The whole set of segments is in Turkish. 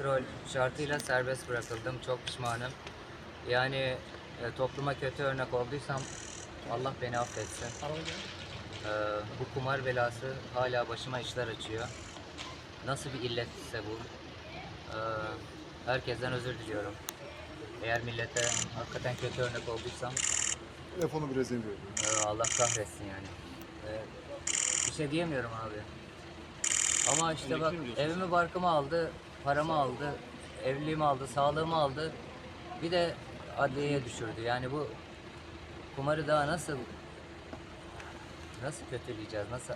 kontrol şartıyla serbest bırakıldım. Çok pişmanım. Yani e, topluma kötü örnek olduysam Allah beni affetsin. Ee, bu kumar belası hala başıma işler açıyor. Nasıl bir illetse bu. Ee, herkesten özür diliyorum. Eğer millete hakikaten kötü örnek olduysam Telefonu biraz indir. ee, Allah kahretsin yani. Ee, bir şey diyemiyorum abi. Ama işte bak evimi barkımı aldı, paramı aldı, evliliğimi aldı, sağlığımı aldı. Bir de adliyeye düşürdü. Yani bu kumarı daha nasıl nasıl kötüleyeceğiz, nasıl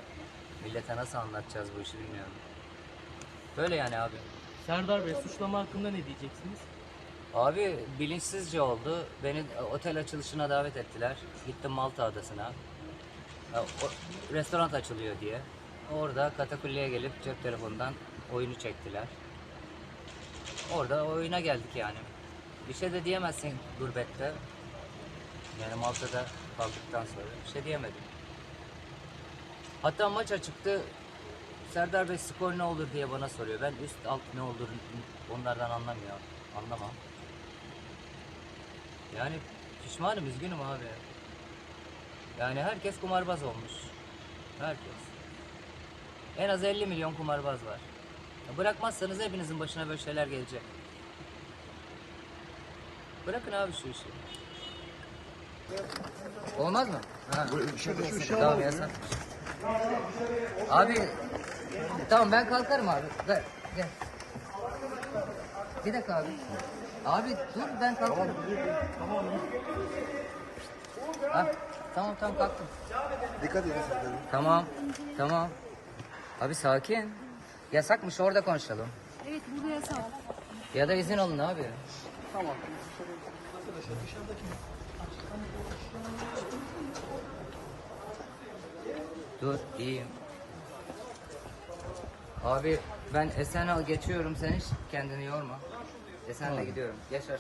millete nasıl anlatacağız bu işi bilmiyorum. Böyle yani abi. Serdar Bey suçlama hakkında ne diyeceksiniz? Abi bilinçsizce oldu. Beni otel açılışına davet ettiler. Gittim Malta Adası'na. Restoran açılıyor diye. Orada katakulliye gelip cep telefonundan oyunu çektiler. Orada oyuna geldik yani. Bir şey de diyemezsin gurbette. Yani Malta'da kaldıktan sonra bir şey diyemedim. Hatta maç çıktı. Serdar Bey skor ne olur diye bana soruyor. Ben üst alt ne olur onlardan anlamıyorum. Anlamam. Yani pişmanım, üzgünüm abi. Yani herkes kumarbaz olmuş. Herkes. En az 50 milyon kumarbaz var. Bırakmazsanız hepinizin başına böyle şeyler gelecek. Bırakın abi şu işi. Olmaz mı? Ha. Tamam yasak. Abi tamam ben kalkarım abi. Gel. gel. Bir dakika abi. Abi dur ben kalkarım. Ha, tamam tamam kalktım. Dikkat edin. Tamam tamam. Abi sakin. Yasakmış orada konuşalım. Evet burada yasak. Ya da izin alın abi. Dur iyiyim. Abi ben Esen'e geçiyorum sen hiç kendini yorma. Esen'le gidiyorum. Geç. Hı.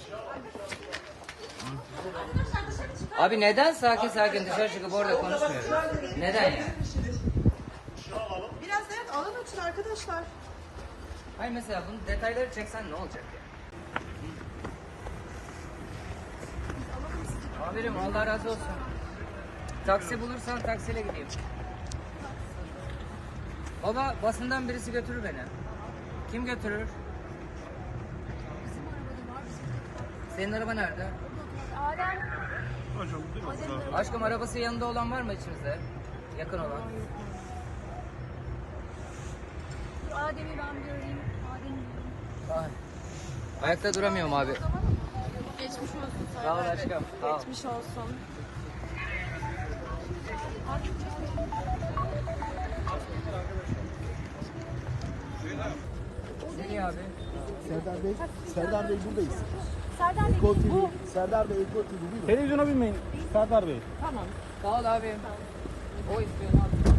Abi neden sakin sakin dışarı çıkıp orada konuşmuyoruz? Neden yani? Açın arkadaşlar. Hayır mesela bunun detayları çeksen ne olacak ya? Abirim Allah razı olsun. Taksi bulursan taksiyle gideyim. Baba basından birisi götürür beni. Kim götürür? Senin araba nerede? Adem. Aşkım arabası yanında olan var mı içimizde? Yakın olan. Adem'i ben bir arayayım. Adem'i. Ayakta duramıyorum abi. Geçmiş olsun Sağ ol aşkım. Sağ ol. Geçmiş olsun. Nereye abi? Serdar Bey, Serdar Bey buradayız. Serdar Bey Eko TV, bu. Serdar Bey Eko TV buyurun. Televizyona binmeyin Serdar Bey. Tamam. Sağ ol abi. O istiyor abi.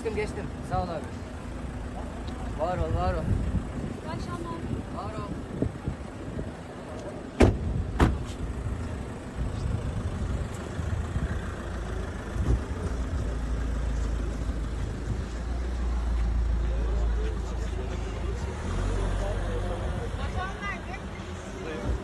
Geçtim geçtim. Sağ ol abi. Var ol var ol. İyi akşamlar. Var ol.